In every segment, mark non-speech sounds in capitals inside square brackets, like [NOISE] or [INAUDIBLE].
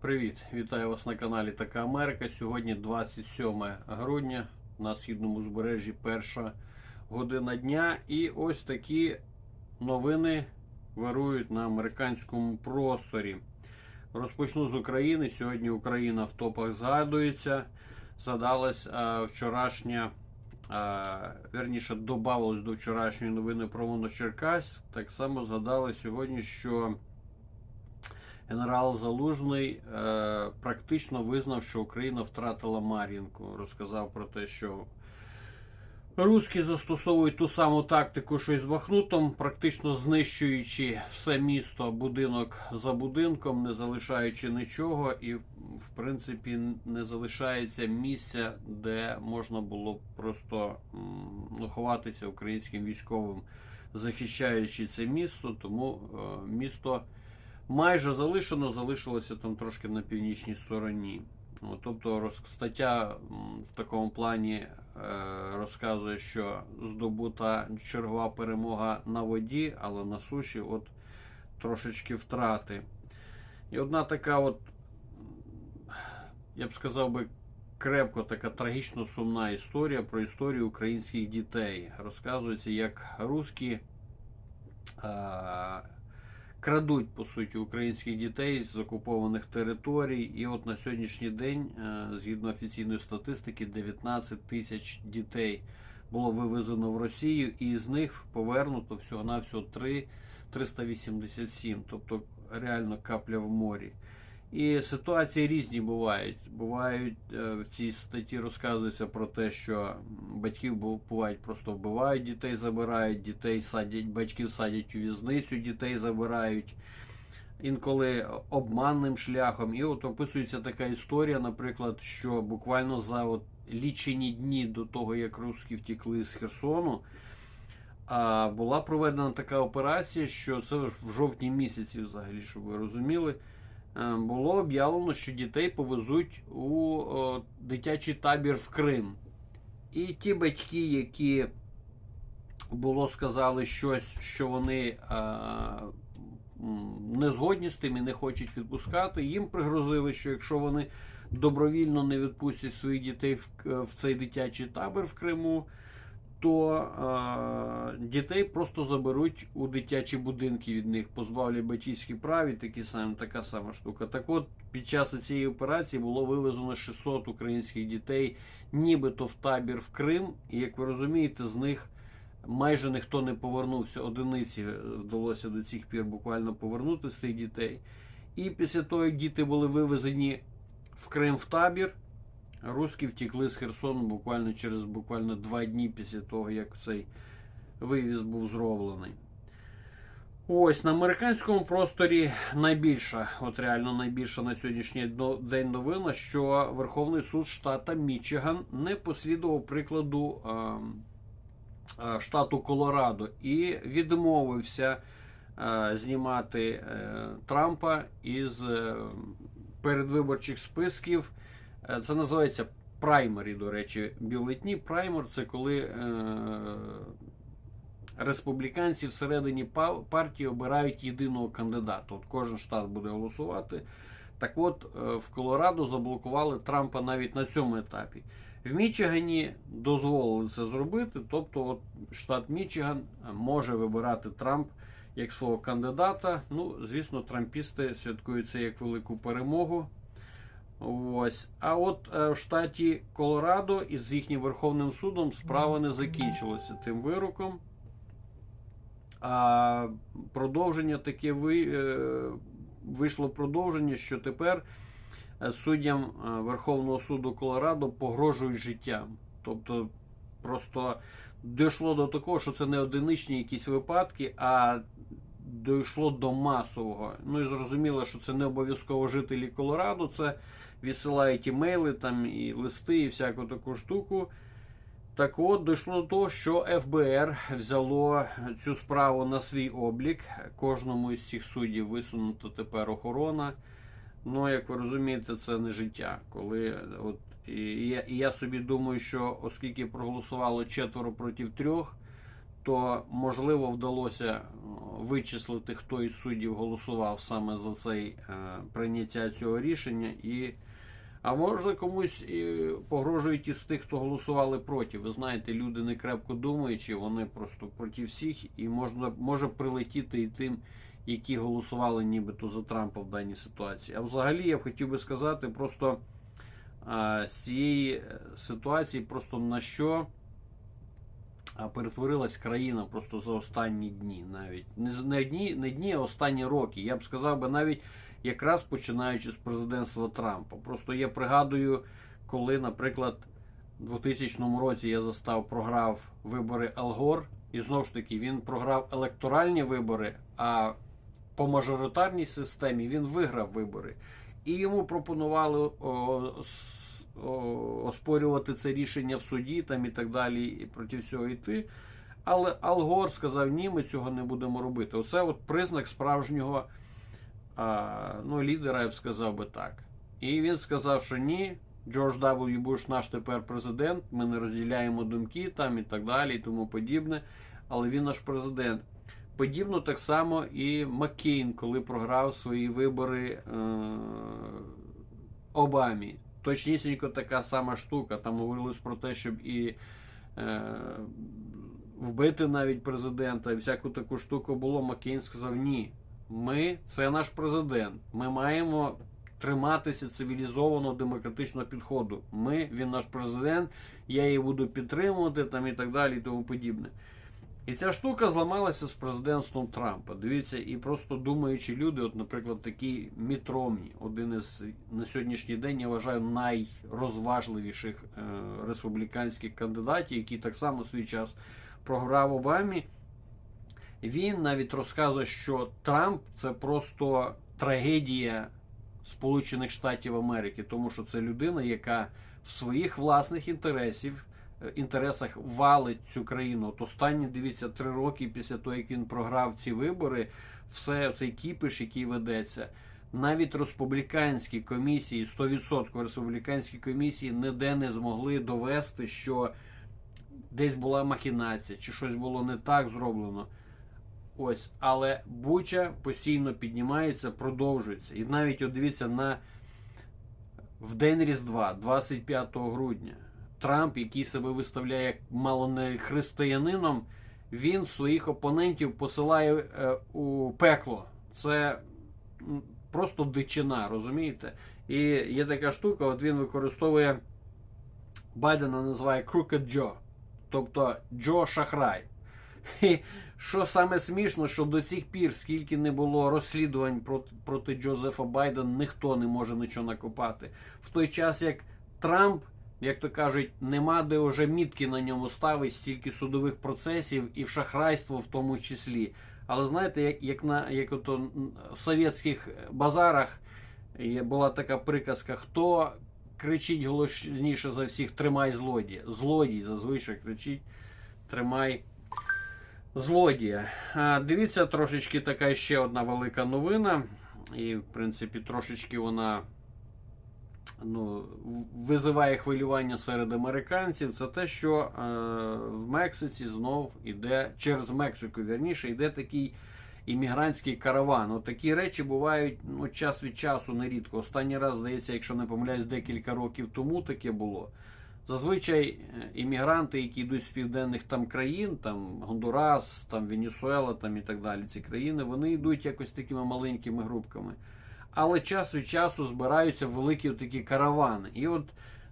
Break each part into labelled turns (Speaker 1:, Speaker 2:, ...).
Speaker 1: Привіт! Вітаю вас на каналі Така Америка. Сьогодні 27 грудня на східному узбережжі перша година дня. І ось такі новини вирують на американському просторі. Розпочну з України. Сьогодні Україна в топах згадується. Задалась а, вчорашня, а, верніше, додавалось до вчорашньої новини про Моночеркась. Так само згадали сьогодні, що генерал Залужний е, практично визнав, що Україна втратила Мар'їнку. Розказав про те, що русські застосовують ту саму тактику, що й з Бахнутом, практично знищуючи все місто будинок за будинком, не залишаючи нічого, і в принципі не залишається місця, де можна було просто ну, ховатися українським військовим, захищаючи це місто. Тому е, місто майже залишено, залишилося там трошки на північній стороні. Тобто стаття в такому плані е, розказує, що здобута чергова перемога на воді, але на суші от трошечки втрати. І одна така, от, я б сказав би, крепко така трагічно сумна історія про історію українських дітей. Розказується, як русські. Е, крадуть по суті українських дітей з окупованих територій. І от на сьогоднішній день, е, згідно офіційної статистики, 19 тисяч дітей було вивезено в Росію, і з них повернуто всього на всього 3 387, тобто реально капля в морі. І ситуації різні бувають. Бувають е, в цій статті розказується про те, що батьків бувають просто вбивають дітей, забирають дітей, садять батьків садять у в'язницю, дітей забирають інколи обманним шляхом. І от описується така історія, наприклад, що буквально за от лічені дні до того, як русські втікли з Херсону. А була проведена така операція, що це в жовтні місяці, взагалі, щоб ви розуміли. Е, було об'явлено, що дітей повезуть у дитячий табір в Крим. І ті батьки, які було сказали щось, що вони не згодні з тим і не хочуть відпускати, їм пригрозили, що якщо вони добровільно не відпустять своїх дітей в цей дитячий табір в Криму, то е, дітей просто заберуть у дитячі будинки від них, позбавлять батьківських прав і такі самі, така сама штука. Так от, під час цієї операції було вивезено 600 українських дітей, нібито в табір в Крим. І як ви розумієте, з них майже ніхто не повернувся. Одиниці вдалося до цих пір буквально повернути з тих дітей. І після того, як діти були вивезені в Крим в табір. Руські втекли з Херсону буквально через буквально два дні після того, як цей вивіз був зроблений. Ось на американському просторі найбільша, от реально найбільша на сьогоднішній день новина, що Верховний суд штата Мічиган не послідував прикладу е, штату Колорадо і відмовився е, знімати е, Трампа із е, передвиборчих списків. Це називається праймері, до речі, бюлетні. Праймер це коли е, республіканці всередині партії обирають єдиного кандидата. От Кожен штат буде голосувати. Так от, е, в Колорадо заблокували Трампа навіть на цьому етапі. В Мічигані дозволили це зробити. Тобто, от штат Мічиган може вибирати Трамп як свого кандидата. Ну, звісно, трампісти святкують це як велику перемогу. Ось. А от е, в штаті Колорадо із їхнім Верховним судом справа не закінчилася тим вироком. А продовження таке е, вийшло продовження, що тепер е, суддям Верховного суду Колорадо погрожують життям. Тобто просто дійшло до такого, що це не одиничні якісь випадки, а дійшло до масового. Ну і зрозуміло, що це не обов'язково жителі Колорадо. це відсилають імейли там і листи, і всяку таку штуку. Так от дійшло до того, що ФБР взяло цю справу на свій облік. Кожному із цих суддів висунуто тепер охорона. Ну, як ви розумієте, це не життя. Коли от і я, і я собі думаю, що оскільки проголосувало четверо проти трьох, то можливо вдалося е, вичислити, хто із суддів голосував саме за цей е, прийняття цього рішення. І, а може комусь і погрожують із тих, хто голосували проти. Ви знаєте, люди не крепко думаючи, вони просто проти всіх, і можна може прилетіти і тим, які голосували нібито за Трампа в даній ситуації. А взагалі я б хотів би сказати, просто а, з цієї е, ситуації, просто на що перетворилась країна просто за останні дні, навіть не не дні, не дні, а останні роки. Я б сказав би навіть якраз починаючи з президентства Трампа. Просто я пригадую, коли, наприклад, у 2000 році я застав, програв вибори Алгор, і знову ж таки він програв електоральні вибори, а по мажоритарній системі він виграв вибори. І йому пропонували оспорювати це рішення в суді там і так далі, і проти всього йти. Але Ал Гор сказав, ні, ми цього не будемо робити. Оце от признак справжнього а, ну, лідера, я б сказав би так. І він сказав, що ні, Джордж W. Буш наш тепер президент, ми не розділяємо думки там і так далі, і тому подібне. Але він наш президент. Подібно так само і Маккейн, коли програв свої вибори е- Обамі. Точнісінько така сама штука. Там говорилось про те, щоб і е- вбити навіть президента, і всяку таку штуку було. Маккейн сказав: ні, ми це наш президент. Ми маємо триматися цивілізованого демократичного підходу. Ми, він наш президент, я її буду підтримувати там і так далі, і тому подібне. І ця штука зламалася з президентством Трампа. Дивіться, і просто думаючі люди, от, наприклад, такий Міт Ромні, один із на сьогоднішній день, я вважаю, найрозважливіших е, республіканських кандидатів, який так само в свій час програв Обамі. Він навіть розказує, що Трамп це просто трагедія Сполучених Штатів Америки, тому що це людина, яка в своїх власних інтересів, е, інтересах валить цю країну. От останні, дивіться, три роки після того, як він програв ці вибори, все цей кіпиш, який ведеться. Навіть республіканські комісії, 100% республіканські комісії ніде не змогли довести, що десь була махінація, чи щось було не так зроблено. Ось, але Буча постійно піднімається, продовжується. І навіть от дивіться на в день Різдва, 25 грудня, Трамп, який себе виставляє як мало не християнином, він своїх опонентів посилає е, у пекло. Це просто дичина, розумієте? І є така штука, от він використовує Байдена називає Crooked Джо, тобто Джо Шахрай. [LAUGHS] що саме смішно, що до цих пір, скільки не було розслідувань проти, проти Джозефа Байдена, ніхто не може нічого накопати. В той час як Трамп, як то кажуть, нема де вже мітки на ньому ставить, стільки судових процесів і в шахрайство в тому числі. Але знаєте, як, як на як ото в совєтських базарах була така приказка, хто кричить голосніше за всіх, тримай злодія. Злодій зазвичай кричить, тримай злодія. Дивіться, трошечки така ще одна велика новина. І, в принципі, трошечки вона ну, визиває хвилювання серед американців. Це те, що е, в Мексиці знов іде, через Мексику, вірніше, йде такий іммігрантський караван. От такі речі бувають ну, час від часу нерідко. Останній раз, здається, якщо не помиляюсь, декілька років тому таке було. Зазвичай е, іммігранти, які йдуть з південних там країн, там Гондурас, там Венесуела, там і так далі, ці країни, вони йдуть якось такими маленькими групками. Але час від часу збираються великі такі каравани. І от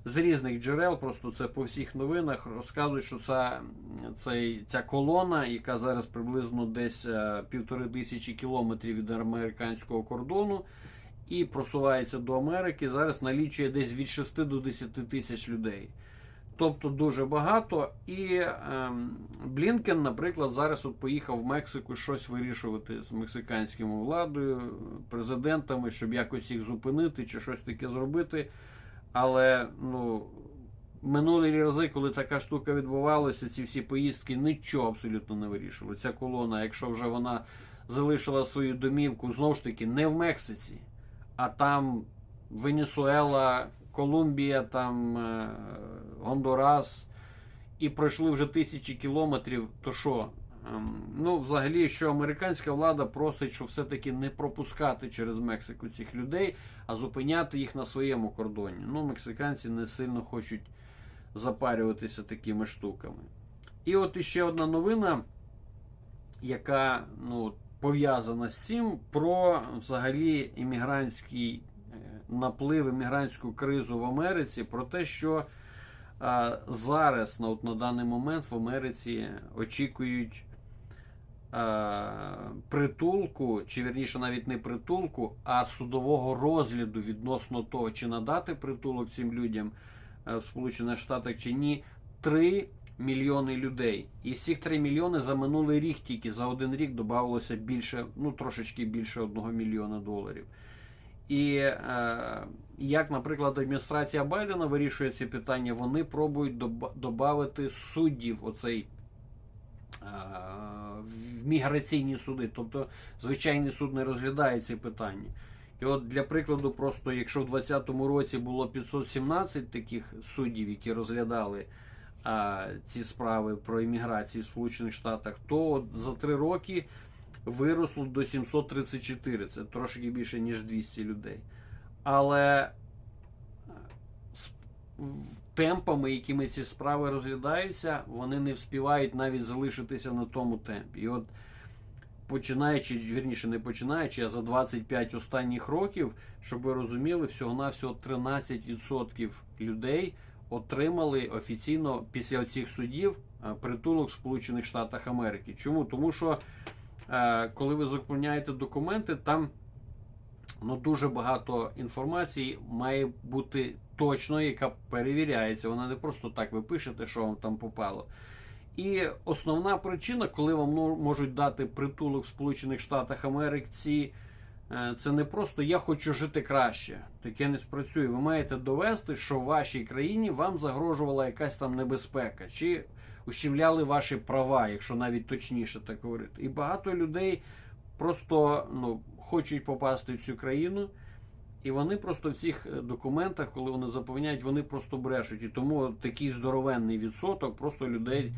Speaker 1: з різних джерел, просто це по всіх новинах, розказують, що ця, цей, ця колона, яка зараз приблизно десь е, півтори тисячі кілометрів від американського кордону, і просувається до Америки, зараз налічує десь від 6 до 10 тисяч людей. Тобто дуже багато. І ем, Блінкен, наприклад, зараз от поїхав в Мексику щось вирішувати з мексиканською владою, президентами, щоб якось їх зупинити чи щось таке зробити. Але ну, минулі рази, коли така штука відбувалася, ці всі поїздки нічого абсолютно не вирішували. Ця колона, якщо вже вона залишила свою домівку, знову ж таки, не в Мексиці, а там Венесуела, Колумбія, там е, Гондурас, і пройшли вже тисячі кілометрів, то що? ем, ну, взагалі, що американська влада просить, що все-таки не пропускати через Мексику цих людей, а зупиняти їх на своєму кордоні. Ну, мексиканці не сильно хочуть запарюватися такими штуками. І от іще одна новина, яка ну, пов'язана з цим, про взагалі іммігрантський наплив, іммігрантську кризу в Америці, про те, що а, зараз, на, от, на даний момент, в Америці очікують а, притулку, чи вірніше навіть не притулку, а судового розгляду відносно того, чи надати притулок цим людям е, в Сполучених Штатах чи ні, 3 мільйони людей. І з цих 3 мільйони за минулий рік тільки за один рік додавалося більше, ну трошечки більше 1 мільйона доларів. І е, як, наприклад, адміністрація Байдена вирішує ці питання, вони пробують додати суддів оцей е, в міграційні суди. Тобто звичайний суд не розглядає ці питання. І от для прикладу, просто якщо в 2020 році було 517 таких суддів, які розглядали а, ці справи про імміграцію в Сполучених Штатах, то за три роки виросло до 734. Це трошки більше, ніж 200 людей. Але з темпами, якими ці справи розглядаються, вони не вспівають навіть залишитися на тому темпі. І от починаючи, вірніше, не починаючи, а за 25 останніх років, щоб ви розуміли, всього-навсього 13% людей отримали офіційно після цих судів притулок в Сполучених Штатах Америки. Чому? Тому що Е, коли ви заповняєте документи, там ну, дуже багато інформації має бути точно, яка перевіряється. Вона не просто так ви пишете, що вам там попало. І основна причина, коли вам можуть дати притулок в Сполучених Штатах Америки, е, це не просто я хочу жити краще. Таке не спрацює. Ви маєте довести, що в вашій країні вам загрожувала якась там небезпека. Чи ущемляли ваші права, якщо навіть точніше так говорити. І багато людей просто ну, хочуть попасти в цю країну, і вони просто в цих е, документах, коли вони заповняють, вони просто брешуть. І тому такий здоровенний відсоток просто людей.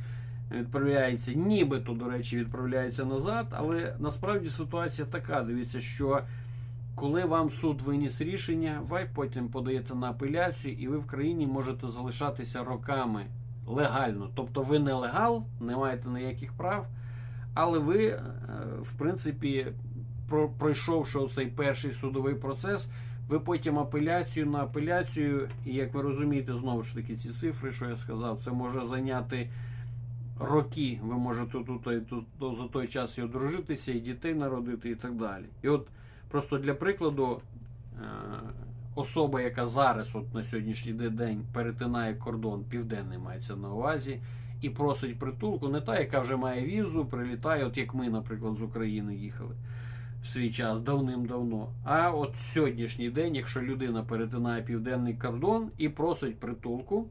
Speaker 1: Відправляється, нібито, до речі, відправляється назад, але насправді ситуація така. Дивіться, що коли вам суд виніс рішення, ви потім подаєте на апеляцію, і ви в країні можете залишатися роками легально. Тобто ви не легал, не маєте ніяких прав, але ви, е, в принципі, пройшовши цей перший судовий процес, ви потім апеляцію на апеляцію, і як ви розумієте, знову ж таки, ці цифри, що я сказав, це може зайняти роки. Ви можете тут, тут, тут за той час і одружитися, і дітей народити, і так далі. І от просто для прикладу. Особа, яка зараз, от на сьогоднішній день, перетинає кордон, південний мається на увазі, і просить притулку, не та, яка вже має візу, прилітає, от як ми, наприклад, з України їхали в свій час давним-давно. А от сьогоднішній день, якщо людина перетинає південний кордон і просить притулку.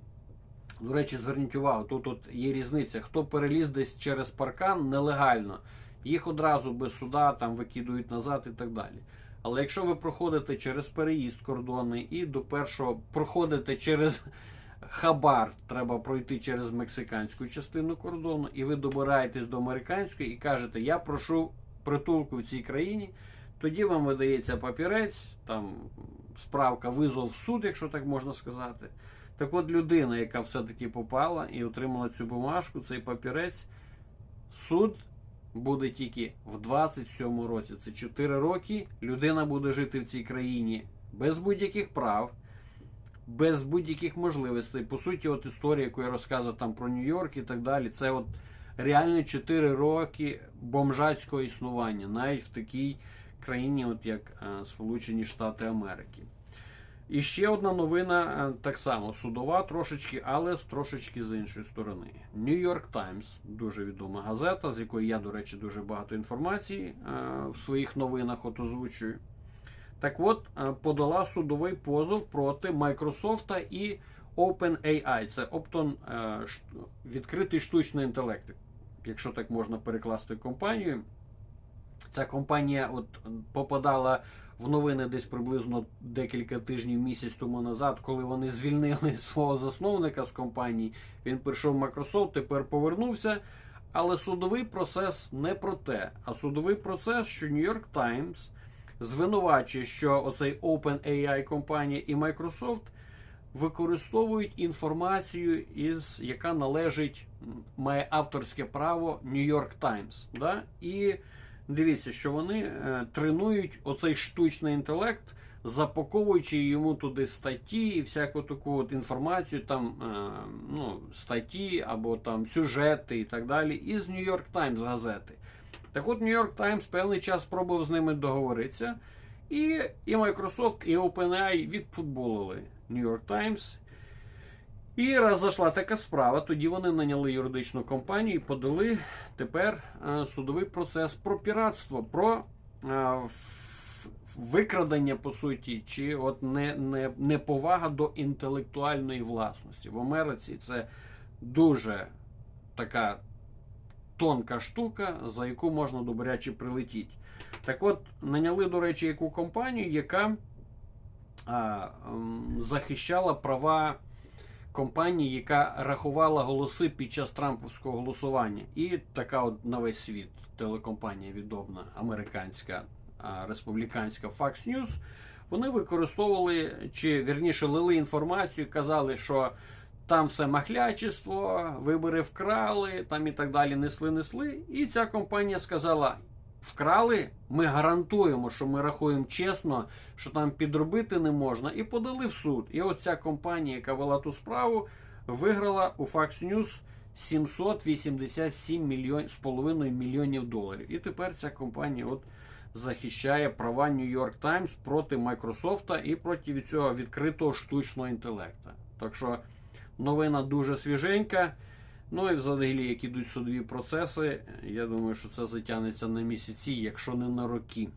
Speaker 1: До речі, зверніть увагу, тут от є різниця. Хто переліз десь через паркан нелегально, їх одразу без суда там викидують назад і так далі. Але якщо ви проходите через переїзд кордонний і до першого проходите через хабар, треба пройти через мексиканську частину кордону, і ви добираєтесь до американської і кажете, я прошу притулку в цій країні, тоді вам видається папірець, там справка визов в суд, якщо так можна сказати. Так от людина, яка все-таки попала і отримала цю бумажку, цей папірець, суд буде тільки в 27 році. Це 4 роки. Людина буде жити в цій країні без будь-яких прав, без будь-яких можливостей. По суті, от історія, яку я розказував там про Нью-Йорк і так далі, це от реально 4 роки бомжацького існування, навіть в такій країні, от як е, Сполучені Штати Америки. І ще одна новина, е, так само судова трошечки, але трошечки з іншої сторони. York Times, дуже відома газета, з якої я, до речі, дуже багато інформації е, в своїх новинах от озвучую. Так от, е, подала судовий позов проти Microsoft і OpenAI. Це Opton відкритий штучний інтелект, якщо так можна перекласти компанію. Ця компанія от попадала в новини десь приблизно декілька тижнів місяць тому назад, коли вони звільнили [LAUGHS] свого засновника з компанії. Він прийшов в Microsoft, тепер повернувся. Але судовий процес не про те. А судовий процес, що York Times звинувачує, що оцей OpenAI компанія і Microsoft використовують інформацію, із, яка належить, має авторське право York Times. Да? І дивіться, що вони е, тренують оцей штучний інтелект, запаковуючи йому туди статті і всяку таку от інформацію, там е, ну, статті або там сюжети і так далі, із York Times газети. Так от York Times певний час спробував з ними договоритися. І, і Microsoft, і OpenAI відфутболили York Times. І раз зайшла така справа, тоді вони наняли юридичну компанію і подали тепер е, судовий процес про піратство, про е, викрадення, по суті, чи от не, не, неповага до інтелектуальної власності. В Америці це дуже така тонка штука, за яку можна добряче прилетіти. Так от, наняли, до речі, яку компанію, яка а, захищала права компанії, яка рахувала голоси під час трампівського голосування. І така от на весь світ телекомпанія відомна, американська, республіканська Fox News. Вони використовували, чи вірніше лили інформацію, казали, що там все махлячество, вибори вкрали, там і так далі несли, несли. І ця компанія сказала: вкрали, ми гарантуємо, що ми рахуємо чесно, що там підробити не можна, і подали в суд. І от ця компанія, яка вела ту справу, виграла у Fox News 787 мільйон, з половиною мільйонів доларів. І тепер ця компанія от захищає права New York Times проти Microsoft і проти цього відкритого штучного інтелекту. Так що новина дуже свіженька. Ну і взагалі, як ідуть судові процеси, я думаю, що це затягнеться на місяці, якщо не на роки.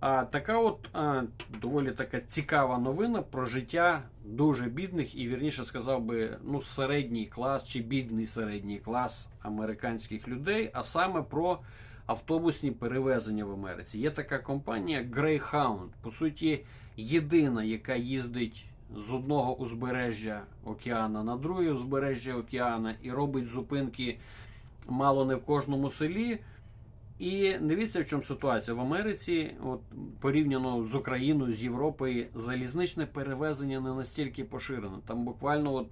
Speaker 1: А така от а, доволі така цікава новина про життя дуже бідних і вірніше сказав би, ну, середній клас чи бідний середній клас американських людей, а саме про автобусні перевезення в Америці. Є така компанія Greyhound, по суті, єдина, яка їздить з одного узбережжя океана на друге узбережжя океана і робить зупинки мало не в кожному селі. І дивіться, в чому ситуація в Америці, от порівняно з Україною, з Європою, залізничне перевезення не настільки поширено. Там буквально от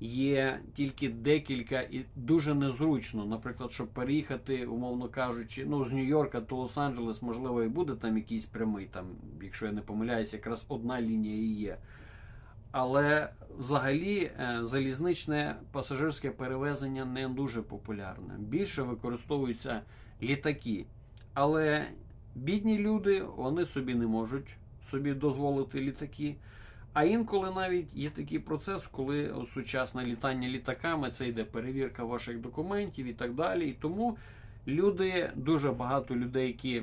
Speaker 1: є тільки декілька і дуже незручно. Наприклад, щоб переїхати, умовно кажучи, ну з Нью-Йорка до Лос-Анджелес, можливо, і буде там якийсь прямий, там, якщо я не помиляюся, якраз одна лінія і є. Але взагалі е, залізничне пасажирське перевезення не дуже популярне. Більше використовуються літаки. Але бідні люди вони собі не можуть собі дозволити літаки. А інколи навіть є такий процес, коли сучасне літання літаками це йде перевірка ваших документів і так далі. І тому люди, дуже багато людей, які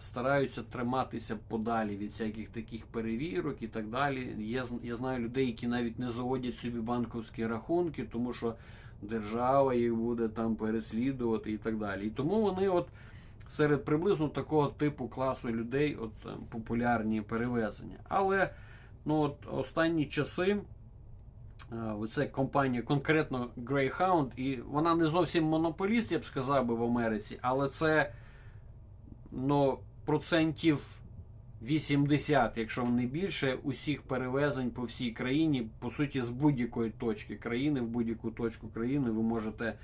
Speaker 1: стараються триматися подалі від всяких таких перевірок і так далі. Я, я знаю людей, які навіть не заводять собі банківські рахунки, тому що держава їх буде там переслідувати і так далі. І тому вони от серед приблизно такого типу класу людей от е, популярні перевезення. Але ну от останні часи. Е, Оце компанія, конкретно Greyhound, і вона не зовсім монополіст, я б сказав би в Америці, але це ну, процентів 80, якщо не більше, усіх перевезень по всій країні, по суті, з будь-якої точки країни, в будь-яку точку країни ви можете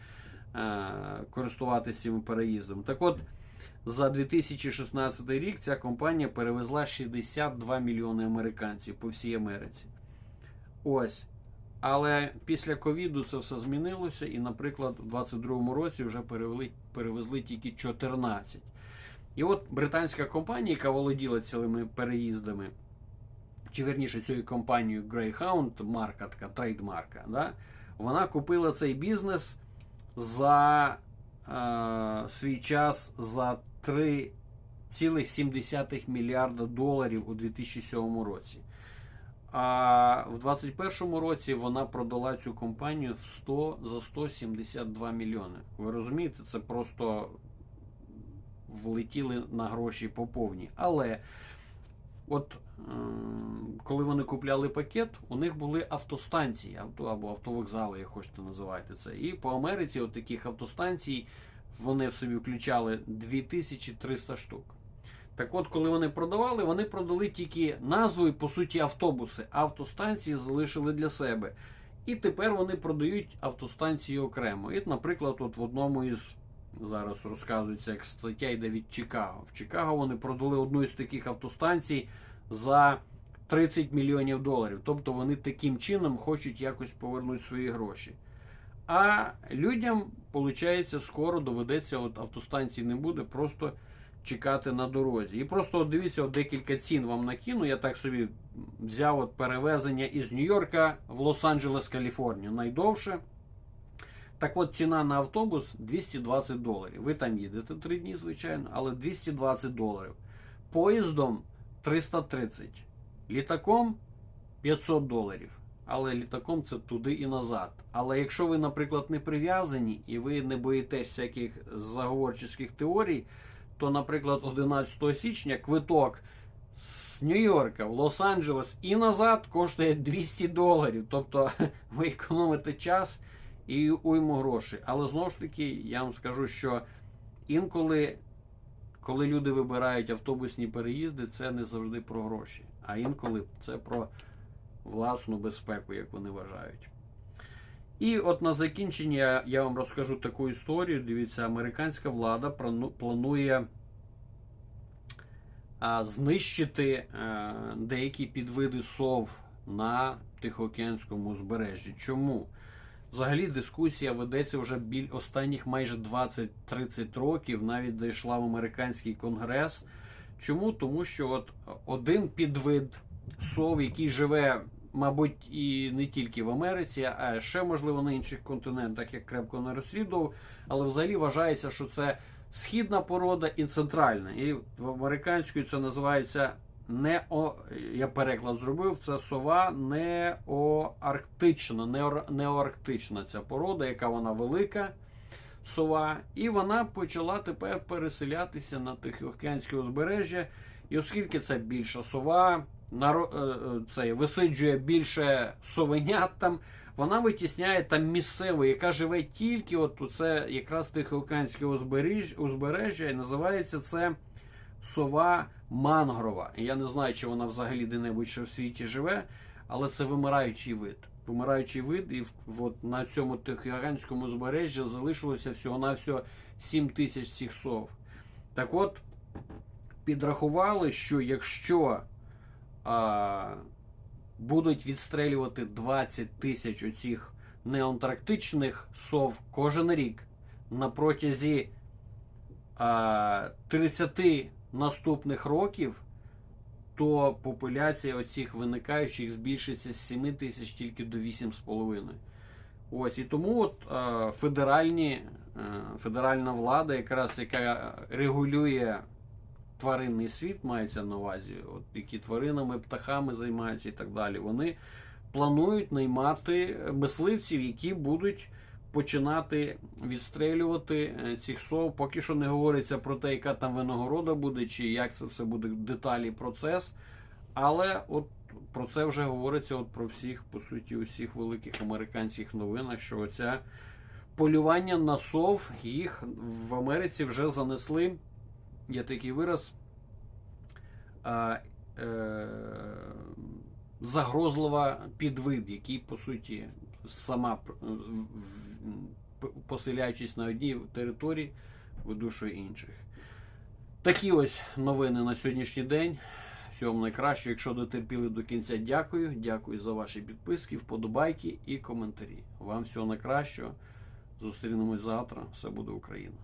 Speaker 1: е, користуватися цим переїздом. Так от, за 2016 рік ця компанія перевезла 62 мільйони американців по всій Америці. Ось. Але після ковіду це все змінилося, і, наприклад, у 2022 році вже перевели, перевезли тільки 14. І от британська компанія, яка володіла цілими переїздами, чи верніше цією компанією Greyhound, марка така трейдмарка, да, вона купила цей бізнес за е, свій час за 3,7 мільярда доларів у 2007 році. А в 2021 році вона продала цю компанію в 100 за 172 мільйони. Ви розумієте, це просто влетіли на гроші по повній. Але от ем, коли вони купляли пакет, у них були автостанції авто, або автовокзали, як хочете називати це. І по Америці от таких автостанцій вони в собі включали 2300 штук. Так от, коли вони продавали, вони продали тільки назву і, по суті, автобуси. Автостанції залишили для себе. І тепер вони продають автостанції окремо. І, наприклад, от в одному із зараз розказується, як стаття йде від Чикаго. В Чикаго вони продали одну із таких автостанцій за 30 мільйонів доларів. Тобто вони таким чином хочуть якось повернути свої гроші. А людям, виходить, скоро доведеться, от автостанцій не буде, просто чекати на дорозі. І просто от дивіться, от декілька цін вам накину. Я так собі взяв от перевезення із Нью-Йорка в Лос-Анджелес, Каліфорнію. Найдовше. Так от ціна на автобус 220 доларів. Ви там їдете 3 дні, звичайно, але 220 доларів. Поїздом 330. Літаком 500 доларів. Але літаком це туди і назад. Але якщо ви, наприклад, не прив'язані і ви не боїтесь всяких заговорчих теорій, то, наприклад, 11 січня квиток з Нью-Йорка в Лос-Анджелес і назад коштує 200 доларів. Тобто [LAUGHS] ви економите час і уйму грошей. Але знову ж таки, я вам скажу, що інколи, коли люди вибирають автобусні переїзди, це не завжди про гроші, а інколи це про власну безпеку, як вони вважають. І от на закінчення я вам розкажу таку історію. Дивіться, американська влада планує знищити деякі підвиди сов на Тихоокеанському узбережжі. Чому? Взагалі дискусія ведеться вже біль останніх майже 20-30 років, навіть дійшла в американський конгрес. Чому? Тому що от один підвид сов, який живе, мабуть, і не тільки в Америці, а ще, можливо, на інших континентах, як крепко не розслідував, але взагалі вважається, що це східна порода і центральна. І в американською це називається нео, я переклад зробив, це сова неоарктична, неор, неоарктична ця порода, яка вона велика сова, і вона почала тепер переселятися на Тихоокеанське узбережжя. І оскільки це більша сова, це висиджує більше совенят там, вона витісняє там місцеву, яка живе тільки от у це якраз Тихоокеанське узбережжя, узбережжя, і називається це сова мангрова. Я не знаю, чи вона взагалі де-небудь ще в світі живе, але це вимираючий вид. Вимираючий вид, і от на цьому Тихоокеанському узбережжі залишилося всього-навсього 7 тисяч цих сов. Так от, підрахували, що якщо а, будуть відстрелювати 20 тисяч оцих неонтарктичних сов кожен рік на протязі а, 30 наступних років, то популяція оцих виникаючих збільшиться з 7 тисяч тільки до 8,5. Ось і тому от е, федеральні, е, федеральна влада, якраз яка регулює тваринний світ, мається на увазі, от які тваринами, птахами займаються і так далі, вони планують наймати мисливців, які будуть починати відстрелювати е, цих сов. Поки що не говориться про те, яка там винагорода буде, чи як це все буде деталі процес. Але от про це вже говориться от про всіх, по суті, усіх великих американських новинах, що оця полювання на сов їх в Америці вже занесли. Є такий вираз. А, е, загрозлива підвид, який, по суті, сама в- поселяючись на одній території, видушує інших. Такі ось новини на сьогоднішній день. Всього найкращого. Якщо дотерпіли до кінця, дякую. Дякую за ваші підписки, вподобайки і коментарі. Вам всього найкращого. Зустрінемось завтра. Все буде Україна.